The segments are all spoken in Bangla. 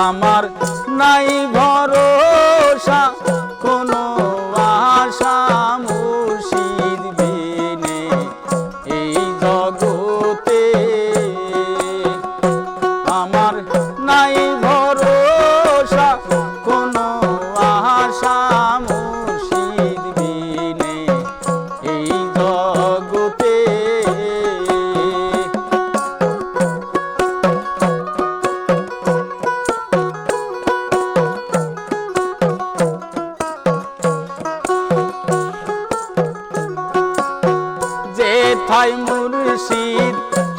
আমার নাই ভরো হয় মুর্শিদ,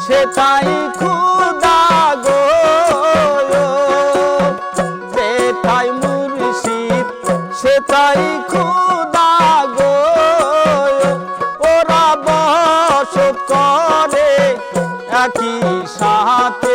সে তাই খুদা গো। সে তাই মুর্শিদ, সে তাই খুদা গো। ওরা বস করে একই সাথে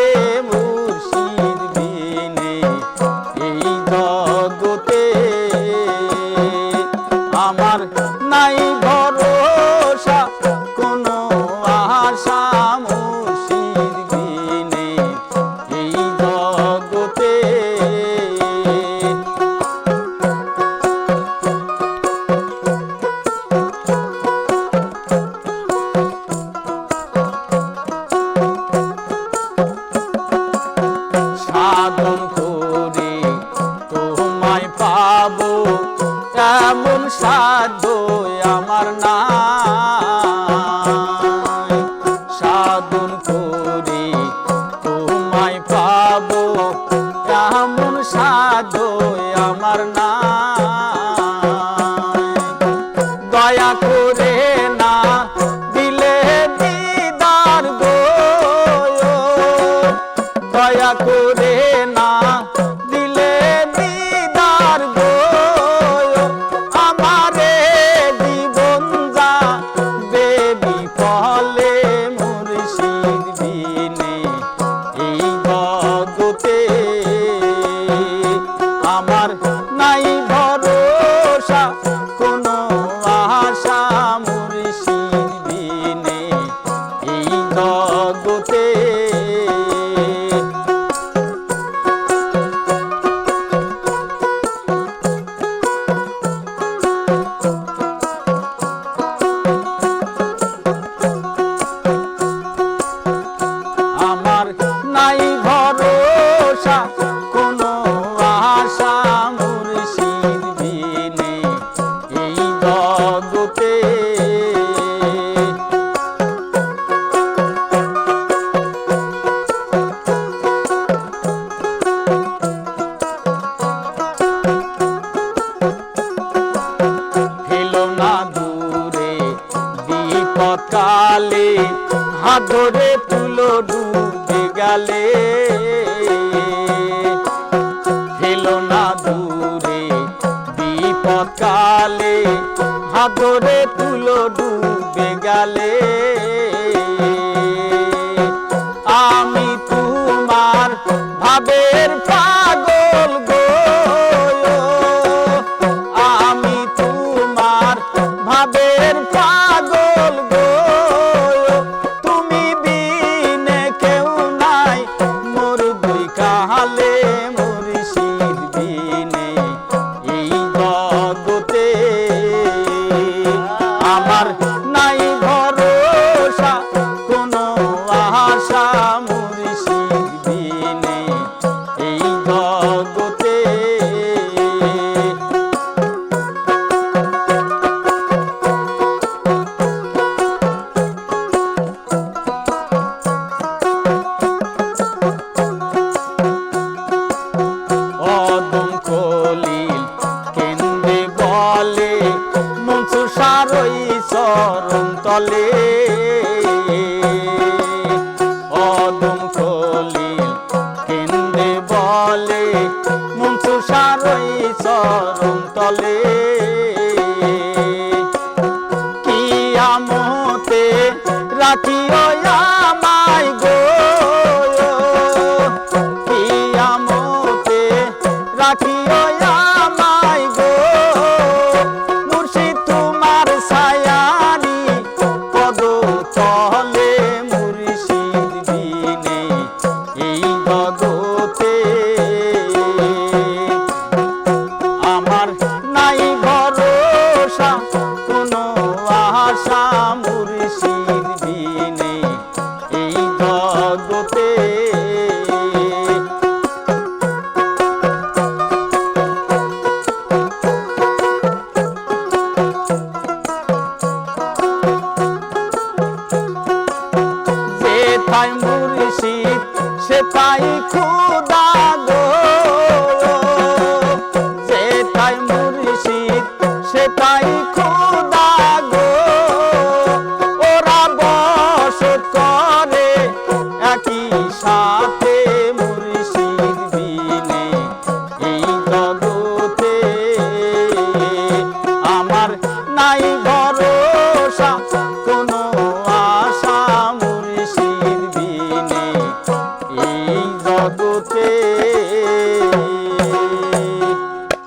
ধরে তুলো ডুবে গেলে। হেলো না দূরে বিপদকালে হাত ধরে তুলো ডুবে গেলে। আমি তোমার ভাবের পাগল গো। আমি তোমার ভাবের চরণ তলে। অদম খলি কেন্দ্রে বলে মুন্সু সারই চরণ তলে।